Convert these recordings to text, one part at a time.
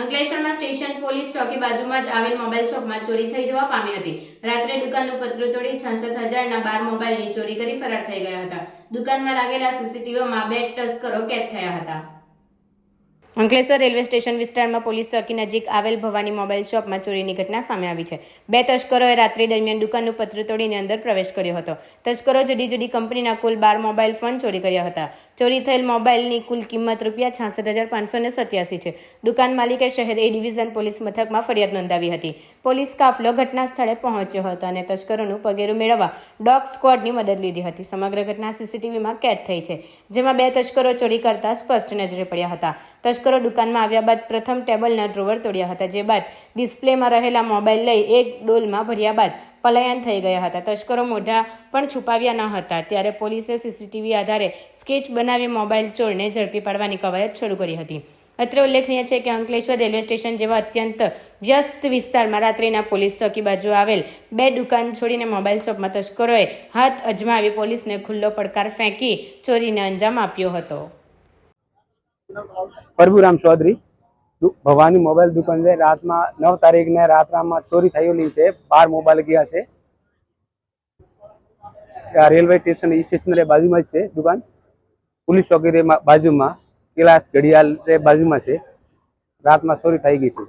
અંકલેશ્વરમાં station police ચોકી બાજુમાં જ આવેલ મોબાઈલ શોપમાં ચોરી થઈ જવા પામી હતી. રાત્રે દુકાનનું પતરું તોડી છાસઠ હજારના બાર મોબાઈલની ચોરી કરી ફરાર થઈ ગયા હતા. દુકાનમાં લાગેલા સીસીટીવીમાં બે તસ્કરો કેદ થયા હતા. અંકલેશ્વર રેલવે સ્ટેશન વિસ્તારમાં પોલીસ ચોકી નજીક આવેલ ભવાની મોબાઈલ શોપમાં ચોરીની ઘટના સામે આવી છે. બે તસ્કરોએ રાત્રિ દરમિયાન દુકાનનું પત્ર તોડીને અંદર પ્રવેશ કર્યો હતો. તસ્કરો જુદી જુદી કંપનીના કુલ બાર મોબાઈલ ફોન ચોરી કર્યા હતા. ચોરી થયેલ મોબાઈલની કુલ કિંમત રૂપિયા છાસઠ હજાર પાંચસો ને સત્યાસી છે. દુકાન માલિકે શહેર એ ડિવિઝન પોલીસ મથકમાં ફરિયાદ નોંધાવી હતી. પોલીસ કાફલો ઘટના સ્થળે પહોંચ્યો હતો અને તસ્કરોનું પગેરું મેળવવા ડોગ સ્ક્વોડની મદદ લીધી હતી. સમગ્ર ઘટના સીસીટીવીમાં કેદ થઈ છે, જેમાં બે તસ્કરો ચોરી કરતા સ્પષ્ટ નજરે પડ્યા હતા. તસ્કરો દુકાનમાં આવ્યા બાદ પ્રથમ ટેબલના ડ્રોવર તોડ્યા હતા, જે બાદ ડિસ્પ્લેમાં રહેલા મોબાઈલ લઈ એક ડોલમાં ભર્યા બાદ પલાયન થઈ ગયા હતા. તસ્કરો મોઢા પણ છુપાવ્યા ન હતા. ત્યારે પોલીસે સીસીટીવી આધારે સ્કેચ બનાવી મોબાઈલ ચોરને ઝડપી પાડવાની કવાયત શરૂ કરી હતી. અત્રે ઉલ્લેખનીય છે કે અંકલેશ્વર રેલવે સ્ટેશન જેવા અત્યંત વ્યસ્ત વિસ્તારમાં રાત્રિના પોલીસ ચોકી બાજુ આવેલ બે દુકાન છોડીને મોબાઈલ શોપમાં તસ્કરોએ હાથ અજમાવી પોલીસને ખુલ્લો પડકાર ફેંકી ચોરીને અંજામ આપ્યો હતો. પ્રભુરામ ચૌધરી ભવાની મોબાઈલ દુકાન છે. રાતમાં નવ તારીખને રાતરામાં ચોરી થયેલી છે. બાર મોબાઈલ ગયા છે. રેલવે સ્ટેશન સ્ટેશન રે બાજુમાં જ છે દુકાન. પોલીસ ચોકી બાજુમાં, કેલાસ ઘડિયાળ બાજુમાં છે. રાતમાં ચોરી થઈ ગઈ છે.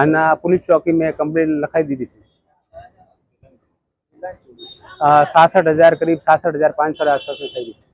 અને પોલીસ ચોકી મેં કમ્પ્લેન લખાઈ દીધી છે. સાસઠ હજાર, કરીબ સાસઠ હજાર પાંચસો આસપાસ થઈ ગઈ છે.